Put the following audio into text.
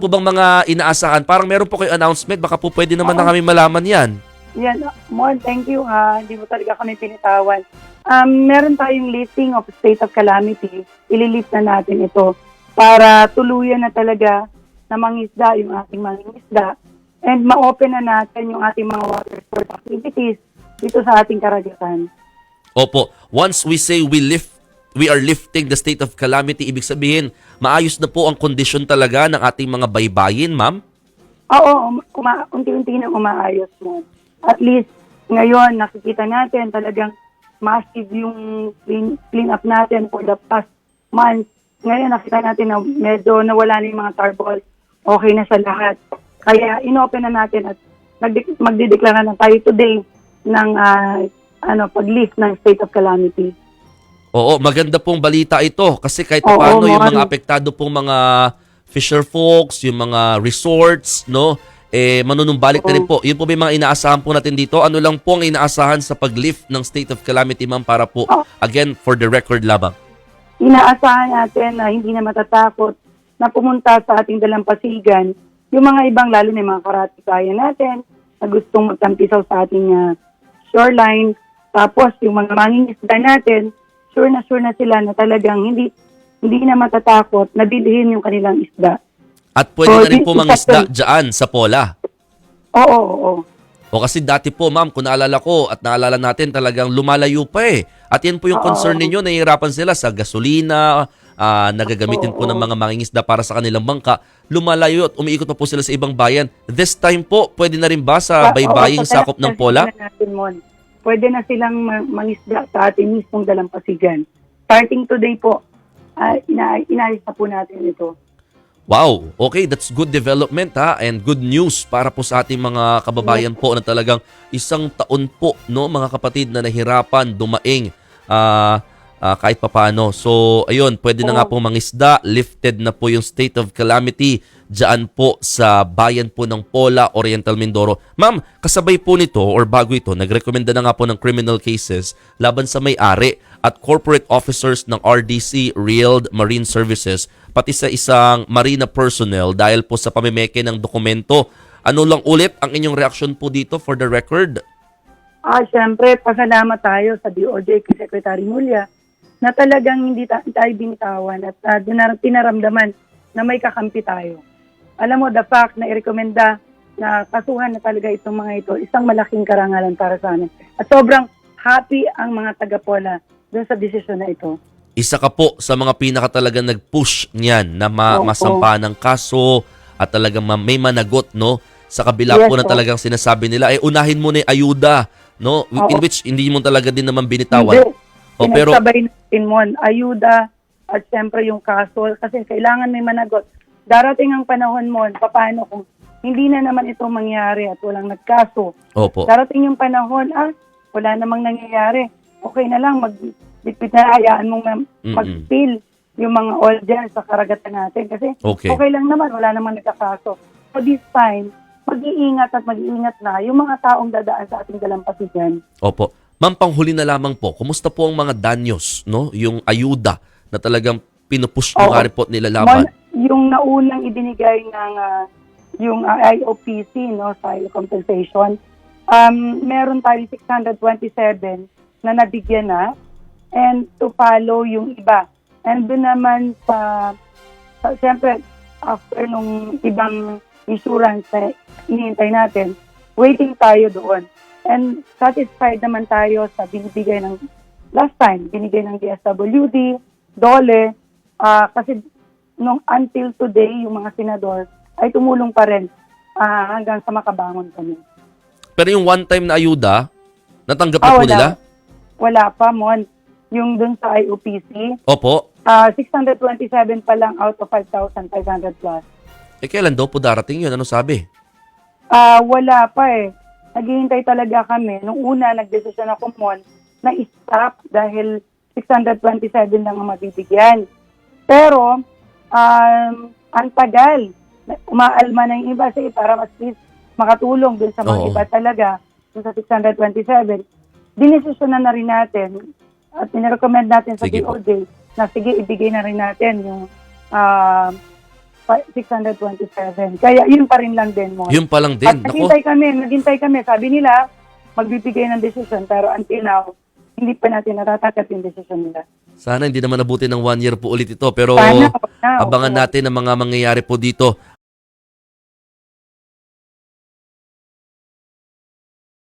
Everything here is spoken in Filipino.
po bang mga inaasahan? Parang meron po kayo announcement, baka po pwede naman na Oo. kami malaman yan. Yan, Mon, thank you ha. Hindi mo talaga kami pinitawan. Um, meron tayong lifting of state of calamity. Ililift na natin ito para tuluyan na talaga na mangisda yung ating mangingisda and ma-open na natin yung ating mga water sport activities dito sa ating karagatan. Opo, once we say we lift we are lifting the state of calamity, ibig sabihin, maayos na po ang kondisyon talaga ng ating mga baybayin, ma'am? Oo, um- uma- unti-unti na umaayos mo. At least, ngayon, nakikita natin talagang massive yung clean, clean up natin for the past months. Ngayon, nakita natin na medyo nawala na yung mga tarballs. Okay na sa lahat. Kaya, inopen na natin at magdideklara na tayo today ng ah, ano, pag-lift ng state of calamity. Oo, maganda pong balita ito kasi kahit Oo, paano yung mga apektado pong mga fisher folks, yung mga resorts, no? Eh, manunumbalik na rin po. Yun po yung mga inaasahan po natin dito? Ano lang po ang inaasahan sa pag-lift ng state of calamity, ma'am, para po, Oh. again, for the record labang? inaasahan natin na hindi na matatakot na pumunta sa ating dalampasigan yung mga ibang, lalo na yung mga karati natin na gustong magtampisaw sa ating ah, shoreline. Tapos yung mga mangingisda natin, sure na sure na sila na talagang hindi hindi na matatakot na bilhin yung kanilang isda. At pwede So, na rin po is mangisda something- dyan sa Pola. Oo, oo, oo. O kasi dati po, ma'am, kung naalala ko at naalala natin, talagang lumalayo pa eh. At yan po yung concern ninyo, nahihirapan sila sa gasolina, ah, nagagamitin po Oo. ng mga mangingisda para sa kanilang bangka. Lumalayo at umiikot pa po sila sa ibang bayan. This time po, pwede na rin ba sa sa sakop ng Pola? Natin. Pwede na silang ma- mangisda sa ating mismong dalampasigan. Starting today po, ah, ina inayos na po natin ito. Wow, okay, that's good development ha and good news para po sa ating mga kababayan po na talagang isang taon po no mga kapatid na nahirapan dumaing ah ah, kahit papano. So ayun, pwede na nga Oo. pong mangisda, lifted na po yung state of calamity diyan po sa bayan po ng Pola, Oriental Mindoro. Ma'am, kasabay po nito or bago ito, nagrekomenda na nga po ng criminal cases laban sa may-ari at corporate officers ng RDC Rield Marine Services pati sa isang marina personnel dahil po sa pamimeke ng dokumento. Ano lang ulit ang inyong reaksyon po dito for the record? Ah, syempre, pasalamat tayo sa DOJ kay Secretary Mulya na talagang hindi ta- tayo binitawan at uh, dinar- tinaramdaman na may kakampi tayo. Alam mo, the fact na irekomenda na kasuhan na talaga itong mga ito, isang malaking karangalan para sa amin. At sobrang happy ang mga taga-Pola dun sa desisyon na ito. Isa ka po sa mga pinaka talagang nag-push niyan na ma- Oo. masampa ng kaso at talagang ma- may managot no sa kabila Yes, po na talagang sinasabi nila eh unahin mo na yung ayuda no in Oo. which hindi mo talaga din naman binitawan. Hindi. O pero Pinagsabay natin mo, ayuda at siyempre yung kaso kasi kailangan may managot. Darating ang panahon mo, paano kung hindi na naman ito mangyari at walang nagkaso. opo. Darating yung panahon, ah, wala namang nangyayari. Okay na lang, mag bitbit na hayaan mong ma- Mm-mm. mag-spill yung mga dyan sa karagatan natin. Kasi Okay. okay lang naman, wala namang nagkakaso. So this time, mag-iingat at mag-iingat na yung mga taong dadaan sa ating dalampasigan. Opo. Ma'am, panghuli na lamang po. Kumusta po ang mga danyos, no? Yung ayuda na talagang pinupush nga rin po nilalaban. Mon, yung naunang ibinigay ng ah, yung ah, IOPC, no, sa compensation, um, meron tayong 627 na nabigyan na and to follow yung iba. And doon naman sa, sa siyempre, after nung ibang insurance na inihintay natin, waiting tayo doon. And satisfied naman tayo sa binibigay ng last time, binigay ng DSWD, DOLE, ah, kasi nung until today, yung mga senador ay tumulong pa rin ah, hanggang sa makabangon kami. Pero yung one time na ayuda, natanggap na Ah, po wala. nila? Wala pa, Mon. Yung dun sa IOPC, Opo. ah, 627 pa lang out of 5,500 plus. Eh kailan daw po darating yun? Ano sabi? Ah, wala pa eh. Naghihintay talaga kami. Nung una, nagdesisyon ako, Mon, na stop dahil 627 lang ang mabibigyan. Pero, um, ang tagal. Umaalma na yung iba sige, para mas least makatulong dun sa mga Oo. iba talaga, dun sa 627. Dinesisyon na na rin natin at nirecommend natin sa Sige po. DOJ na sige, ibigay na rin natin yung ah, 627. Kaya yun pa rin lang din mo. Yun pa lang At din. Nako, naghintay kami, naghintay kami. Sabi nila, magbibigay ng desisyon. Pero until now, hindi pa natin natatakot yung desisyon nila. sana hindi naman nabuti ng one year po ulit ito. Pero Sana, abangan natin ang mga mangyayari po dito.